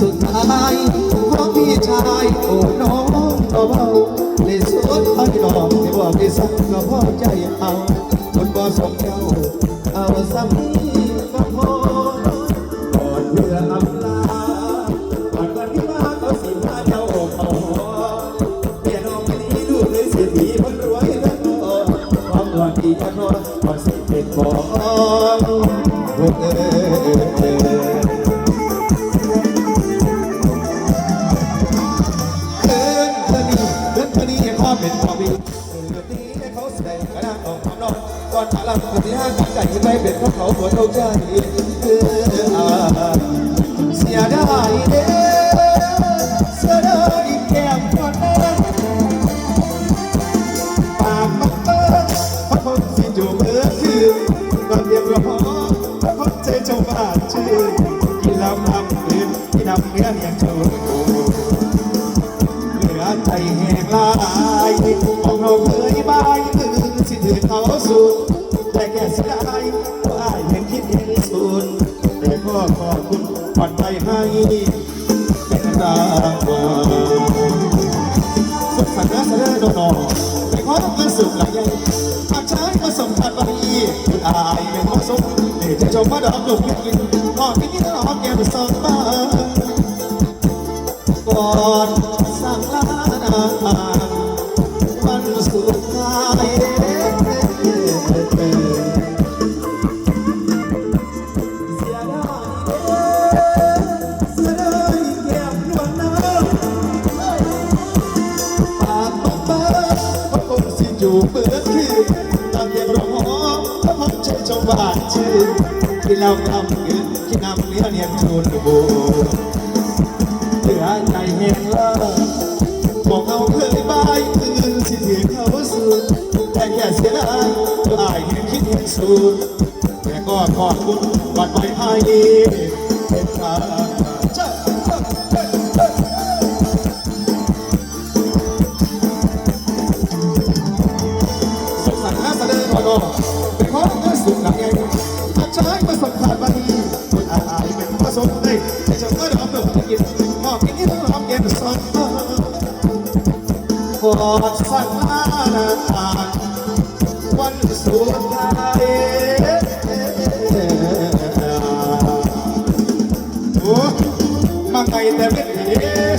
สุดท้ายของพี่ชายโอ้น้องเบาๆในสวนไอ้ดอก ที่บอกได้สั่งก็พอใจเอาคนบ่สมเจ้าเอาซ้ำนี้ก็พอก่อนเพื่ออำลาก่อนวันที่มาเขาสิพาเจ้าเขาเมียน้องไม่ดีลูกเลยเสียทีคนรวยแล้วก็ความหวังที่จะนอนพอสิเป็นของพวกเอ้ยเดินเธอนี่เดินธอนี่พ่อเป็นพ่อพี่ เดินแบบนี้ให้เขาแสดงกระด้างออกความนอกก่อนพลังคนที่ห้างกันใจไม่เป็นเพราะเขาปวดเอาใจเอออาเสียดายเด้เสียดายแก้มก่อนนะปากมันเปิดเพระคนสิจูบเออคือก่อนเรียบร้อยพระคนใจเจ้าบ้านชื่อกินล้วทำคืนที่ทำเนื้อเนี่ยโชว์ ถือเขแต่แค่เสียดายว่าเห็นคิดเห็นสูนแต่ก็ขอบคุณผ่อนไปให้เป็นรางวัลสุขสันต์นะเสด็จดอกไปขอต้องการสืบหลังยังอาชายมาสมผัสบารมีคุณอายเป็นข้อสมเดี๋ยวจะจมมาดอกลูกกินก่อนที่นี่หอมแก้มสองบ้านก่อนสั่งลาวันสุดท้าย แก้มนวลน้ำปากมันเปิดเพราะคงสิจูบเปิดคือตามเรียกร้องเพราะมันใจเจ้าบ้านชื่อที่เราทำกินที่นำเลี้ยเนียนชูนโบเหลือใจเห็นเลิกบอกเขาเคยบายคืนสิถือเขาสูดแต่แค่เสียดายตัวอายเห็นคิดเห็นสูดแต่ก็ขอบคุณก่อนไปให้ เป็นทางเจ้าเจ้าเจ้าเจ้าสุขสันต์นะเด็จพ่อดอกเป็นของเงินสุขหลังไงอาชายมาสัมผัสบันนี้คุณอายเป็นพระสงฆ์เลยแต่จ้าก็ดอกเดือดกินมอบกินนี่ต้องรับเย็นสดกอดสั่งลานาวันสุดท้าย มาไกลแต่ไม่